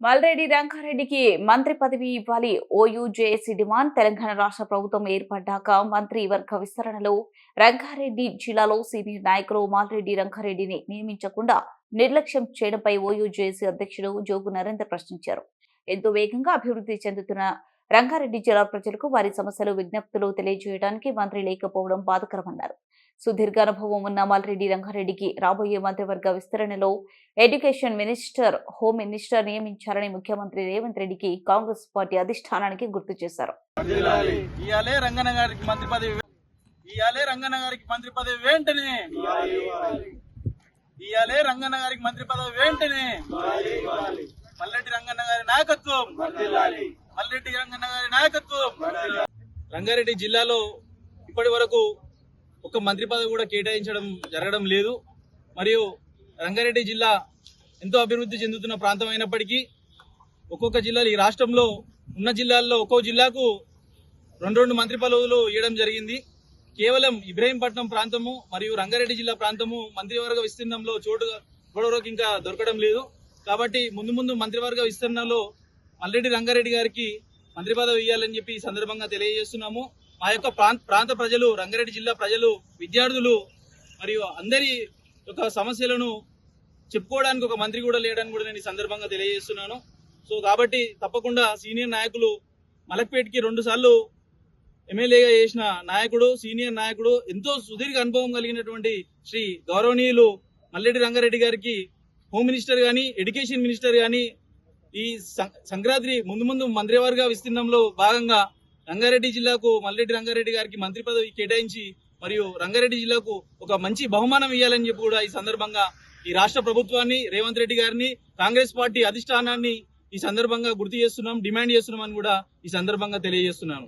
మల్రెడ్డి రంగారెడ్డికి మంత్రి పదవి ఇవ్వాలి. OUJAC demand. తెలంగాణ రాష్ట్ర ప్రభుత్వం ఏర్పడ్డాక మంత్రి వర్గ విస్తరణలో రంగారెడ్డి జిల్లాలో సీనియర్ నాయకులు మల్రెడ్డి రంగారెడ్డిని నియమించకుండా నిర్లక్ష్యం చేయడంపై ఓయూజేఏసీ అధ్యక్షుడు జోగు నరేందర్ ప్రశ్నించారు. ఎంతో వేగంగా అభివృద్ధి చెందుతున్న రంగారెడ్డి జిల్లా ప్రజలకు వారి సమస్యలు విజ్ఞప్తులు తెలియజేయడానికి మంత్రి లేకపోవడం బాధకరమన్నారు. సుదీర్ఘ అనుభవం ఉన్న మల్రెడ్డి రంగారెడ్డికి రాబోయే మంత్రివర్గ విస్తరణలో ఎడ్యుకేషన్ మినిస్టర్ హోమ్ మినిస్టర్ నియమించారని ముఖ్యమంత్రి రేవంత్ రెడ్డికి కాంగ్రెస్ పార్టీ అధిష్టానానికి గుర్తు చేశారు. ఇయాలే రంగన్న గారికి మంత్రి పదవి ఇయాలే రంగన్న గారికి మంత్రి పదవి వెంటనే. ఇయాలే రంగన్న గారికి మంత్రి పదవి వెంటనే. మల్లెడ్డి రంగన్న గారి నాయకత్వం. మల్లెడ్డి రంగన్న గారి నాయకత్వం. రంగారెడ్డి జిల్లాలో ఇప్పటి వరకు ఒక మంత్రి పదవి కూడా కేటాయించడం జరగడం లేదు. మరియు రంగారెడ్డి జిల్లా ఎంతో అభివృద్ధి చెందుతున్న ప్రాంతం అయినప్పటికీ ఒక్కొక్క జిల్లాలు ఈ రాష్ట్రంలో ఉన్న జిల్లాల్లో ఒక్కో జిల్లాకు రెండు రెండు మంత్రి పదవులు ఇవ్వడం జరిగింది. కేవలం ఇబ్రహీంపట్నం ప్రాంతము మరియు రంగారెడ్డి జిల్లా ప్రాంతము మంత్రివర్గ విస్తీర్ణంలో చోటు ఇప్పటివరకు ఇంకా దొరకడం లేదు. కాబట్టి ముందు ముందు మంత్రివర్గ విస్తరణలో మల్లెడ్డి రంగారెడ్డి గారికి మంత్రి పదవి ఇవ్వాలని చెప్పి ఈ సందర్భంగా తెలియజేస్తున్నాము. మా యొక్క ప్రాంత ప్రాంత ప్రజలు రంగారెడ్డి జిల్లా ప్రజలు విద్యార్థులు మరియు అందరి యొక్క సమస్యలను చెప్పుకోవడానికి ఒక మంత్రి కూడా లేడని కూడా నేను ఈ సందర్భంగా తెలియజేస్తున్నాను. సో కాబట్టి తప్పకుండా సీనియర్ నాయకులు మలక్పేట్కి రెండు సార్లు ఎమ్మెల్యేగా చేసిన నాయకుడు సీనియర్ నాయకుడు ఎంతో సుదీర్ఘ అనుభవం కలిగినటువంటి శ్రీ గౌరవనీయులు మల్లెడ్డి రంగారెడ్డి గారికి హోమ్ మినిస్టర్ కానీ ఎడ్యుకేషన్ మినిస్టర్ కానీ ఈ సం- సంక్రాంతి ముందు ముందు మంత్రివర్గ విస్తీర్ణంలో భాగంగా రంగారెడ్డి జిల్లాకు మల్లెడ్డి రంగారెడ్డి గారికి మంత్రి పదవి కేటాయించి మరియు రంగారెడ్డి జిల్లాకు ఒక మంచి బహుమానం ఇవ్వాలని చెప్పి కూడా ఈ సందర్భంగా ఈ రాష్ట్ర ప్రభుత్వాన్ని రేవంత్ రెడ్డి గారిని కాంగ్రెస్ పార్టీ అధిష్టానాన్ని ఈ సందర్భంగా గుర్తు చేస్తున్నాం డిమాండ్ చేస్తున్నాం అని కూడా ఈ సందర్భంగా తెలియజేస్తున్నాను.